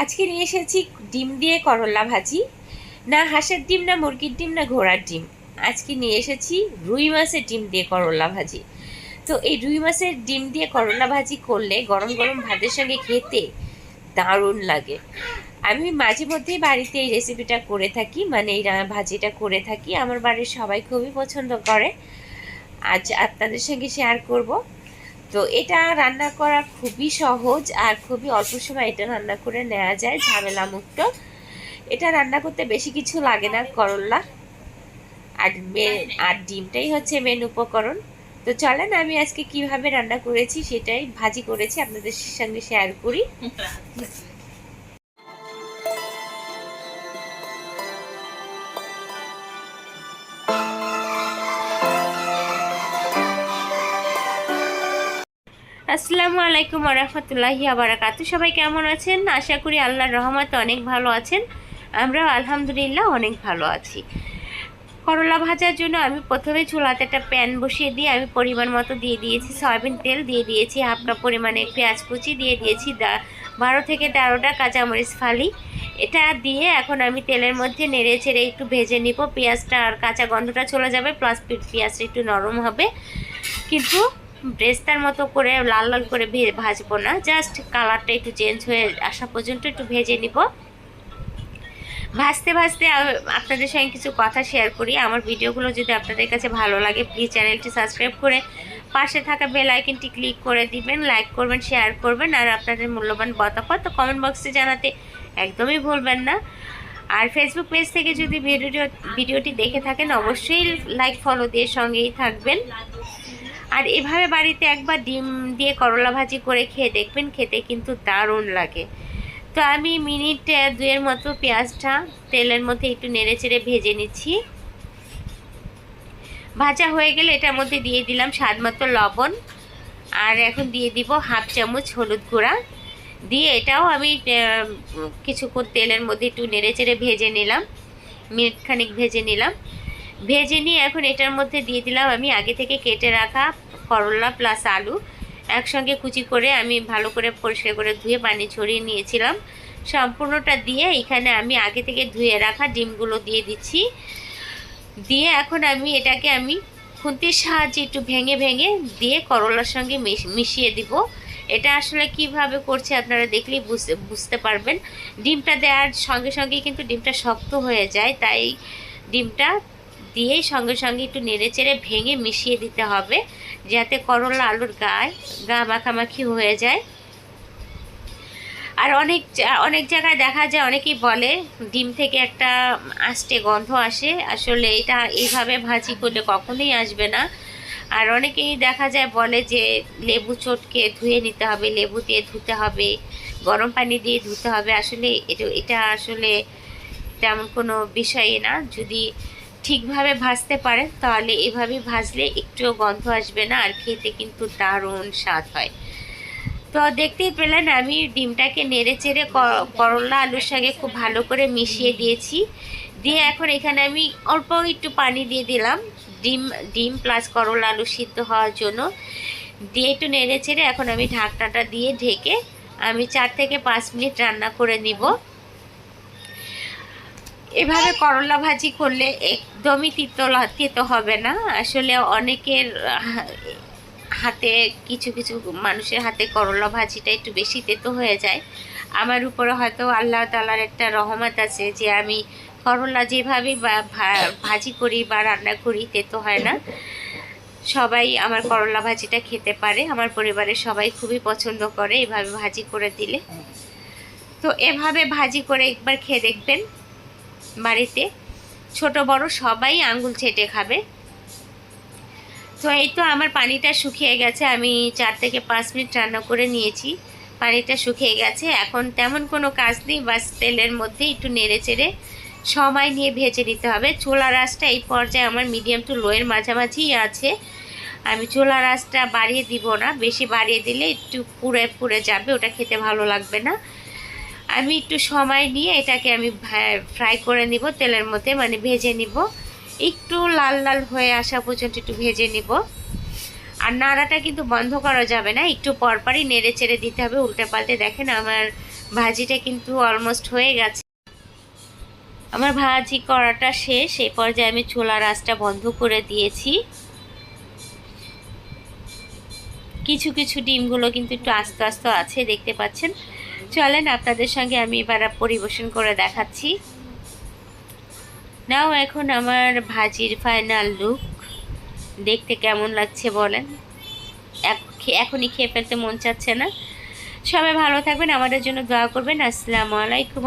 আজকে নিয়ে এসেছি ডিম দিয়ে করলা ভাজি, না হাঁসের ডিম, না মুরগির ডিম, না ঘোড়ার ডিম। আজকে নিয়ে এসেছি রুই মাছের ডিম দিয়ে করলা ভাজি। তো এই রুই মাছের ডিম দিয়ে করলা ভাজি করলে গরম গরম ভাতের সঙ্গে খেতে দারুণ লাগে। আমি মাঝে মধ্যেই বাড়িতে এই রেসিপিটা করে থাকি মানে এই ভাজিটা করে থাকি। আমার বাড়ির সবাই খুবই পছন্দ করে। আজ আপনাদের সঙ্গে শেয়ার করব। তো এটা রান্না করা খুবই সহজ আর খুবই অল্প সময় এটা রান্না করে নেওয়া যায় ঝামেলা মুক্ত এটা রান্না করতে বেশি কিছু লাগে না করল্লা আর আর ডিমটাই হচ্ছে মেন উপকরণ। তো চলেন আমি আজকে কীভাবে রান্না করেছি সেটাই ভাজি করেছি, আপনাদের সঙ্গে শেয়ার করি। আসসালামু আলাইকুম রহমতুল্লাহি আবারাকাতু সবাই কেমন আছেন? আশা করি আল্লাহর রহমতে অনেক ভালো আছেন। আমরাও আলহামদুলিল্লাহ অনেক ভালো আছি। করলা ভাজার জন্য আমি প্রথমে চুলাতে একটা প্যান বসিয়ে দিয়ে আমি পরিমাণ মতো দিয়ে দিয়েছি। সয়াবিন তেল দিয়ে দিয়েছি, হাফ কাপ পরিমাণে পেঁয়াজ কুচি দিয়ে দিয়েছি বারো থেকে তেরোটা কাঁচামরিচ ফালি। এটা দিয়ে এখন আমি তেলের মধ্যে নেড়ে চেড়ে একটু ভেজে নিব। পেঁয়াজটা আর কাঁচা গন্ধটা চলে যাবে, প্লাস পেঁয়াজটা একটু নরম হবে। কিন্তু ব্রেস্তার মতো করে লাল লাল করে ভাজবো না। জাস্ট কালারটা একটু চেঞ্জ হয়ে আসা পর্যন্ত একটু ভেজে নিব। ভাজতে ভাজতে আপনাদের সঙ্গে কিছু কথা শেয়ার করি। আমার ভিডিওগুলো যদি আপনাদের কাছে ভালো লাগে প্লিজ চ্যানেলটি সাবস্ক্রাইব করে পাশে থাকা বেল আইকনটি ক্লিক করে দিবেন লাইক করবেন শেয়ার করবেন, আর আপনাদের মূল্যবান মতামত কমেন্ট বক্সে জানাতে একদমই ভুলবেন না। আর ফেসবুক পেজ থেকে যদি ভিডিও ভিডিওটি দেখে থাকেন, অবশ্যই লাইক ফলো দিয়ে সঙ্গেই থাকবেন। আর এভাবে বাড়িতে একবার ডিম দিয়ে করলা ভাজি করে খেয়ে দেখবেন, খেতে কিন্তু দারুণ লাগে। তো আমি মিনিট দুয়ের মতো পেঁয়াজটা তেলের মধ্যে একটু নেড়ে চেড়ে ভেজে নিচ্ছি। ভাজা হয়ে গেলে এটার মধ্যে দিয়ে দিলাম স্বাদ মতো লবণ। আর এখন দিয়ে দিব হাফ চামচ হলুদ গুঁড়া। দিয়ে এটাও আমি কিছুক্ষণ তেলের মধ্যে একটু নেড়ে চেড়ে ভেজে নিলাম। মিনিট খানিক ভেজে নিলাম। ভেজে নিয়ে এখন এটার মধ্যে দিয়ে দিলাম আমি আগে থেকে কেটে রাখা করলা প্লাস আলু। একসঙ্গে কুচি করে আমি ভালো করে পরিষ্কার করে ধুয়ে পানি ছড়িয়ে নিয়েছিলাম। সম্পূর্ণটা দিয়ে এখানে আমি আগে থেকে ধুয়ে রাখা ডিমগুলো দিয়ে দিচ্ছি। দিয়ে এখন আমি এটাকে আমি খুন্তির সাহায্যে একটু ভেঙে ভেঙে দিয়ে করলার সঙ্গে মিশ- মিশিয়ে দিব। এটা আসলে কীভাবে করছে আপনারা দেখলেই বুঝতে পারবেন। ডিমটা দেওয়ার সঙ্গে সঙ্গে কিন্তু ডিমটা শক্ত হয়ে যায়, তাই ডিমটা দিয়েই সঙ্গে সঙ্গে একটু নেড়ে চেড়ে ভেঙে মিশিয়ে দিতে হবে, যাতে করলা আলুর গায়ে গা মাখামাখি হয়ে যায়। আর অনেক অনেক জায়গায় দেখা যায়, অনেকেই বলে ডিম থেকে একটা আষ্টে গন্ধ আসে। আসলে এটা এইভাবে ভাজি করলে কখনোই আসবে না। আর অনেকেই দেখা যায় বলে যে লেবু চটকে ধুয়ে নিতে হবে, লেবু দিয়ে ধুতে হবে, গরম পানি দিয়ে ধুতে হবে। আসলে এটা আসলে তেমন কোনো বিষয়ই না। যদি ঠিকভাবে ভাজতে পারেন তাহলে এভাবে ভাজলে একটুও গন্ধ আসবে না আর খেতে কিন্তু দারুণ স্বাদ হয়। তো দেখতেই পেলেন আমি ডিমটাকে নেড়ে চেড়ে করলা আলুর সঙ্গে খুব ভালো করে মিশিয়ে দিয়েছি। দিয়ে এখন এখানে আমি অল্প একটু পানি দিয়ে দিলাম। ডিম ডিম প্লাস করলা আলু সিদ্ধ হওয়ার জন্য। দিয়ে একটু নেড়ে চেড়ে এখন আমি ঢাকনাটা দিয়ে ঢেকে আমি চার থেকে পাঁচ মিনিট রান্না করে নিব। এভাবে করলা ভাজি করলে একদমই তিতো লা- হবে না। আসলে অনেকের হাতে কিছু কিছু মানুষের হাতে করলা ভাজিটা একটু বেশি তেতো হয়ে যায়। আমার উপরে হয়তো আল্লাহ তালার একটা রহমত আছে যে আমি করলা যেভাবে ভাজি করি বা রান্না করি তেতো হয় না। সবাই আমার করলা ভাজিটা খেতে পারে। আমার পরিবারের সবাই খুবই পছন্দ করে এভাবে ভাজি করে দিলে। তো এভাবে ভাজি করে একবার খেয়ে দেখবেন। বাড়িতে। ছোট, বড় সবাই আঙ্গুল ছেটে খাবে। তো এই তো আমার পানিটা শুকিয়ে গেছে। আমি চার থেকে পাঁচ মিনিট রান্না করে নিয়েছি। পানিটা শুকিয়ে গেছে। এখন তেমন কোনো কাজ নেই। বাস তেলের মধ্যে একটু নেড়ে চেড়ে সময় নিয়ে ভেজে নিতে হবে। চুলা রাসটা এই পর্যায়ে আমার মিডিয়াম টু লোয়ের মাঝামাঝিই আছে। আমি চুলা রাসটা বাড়িয়ে দিব না। বেশি বাড়িয়ে দিলে একটু পুড়ে পুড়ে যাবে। ওটা খেতে ভালো লাগবে না। আমি একটু সময় নিয়ে এটাকে আমি ফ্রাই করে নিব, তেলের মধ্যে মানে ভেজে নিব। একটু লাল লাল হয়ে আসা পর্যন্ত একটু ভেজে নিব। আর নাড়াটা কিন্তু বন্ধ করা যাবে না, একটু পরপরই নেড়ে চেড়ে দিতে হবে, উল্টে পাল্টে দেখেন আমার ভাজিটা কিন্তু অলমোস্ট হয়ে গেছে। আমার ভাজি করাটা শেষ এই পর্যায়ে আমি ছোলার আঁচটা বন্ধ করে দিয়েছি। কিছু কিছু ডিমগুলো কিন্তু একটু আস্তে আস্তে আছে, দেখতে পাচ্ছেন? চলেন, আপনাদের সঙ্গে আমি এবার পরিবেশন করে দেখাচ্ছি। নাও এখন আমার ভাজির ফাইনাল লুক দেখতে কেমন লাগছে বলেন। এখনই খেয়ে ফেলতে মন চাচ্ছে না। সবাই ভালো থাকবেন, আমাদের জন্য দোয়া করবেন। আসসালামু আলাইকুম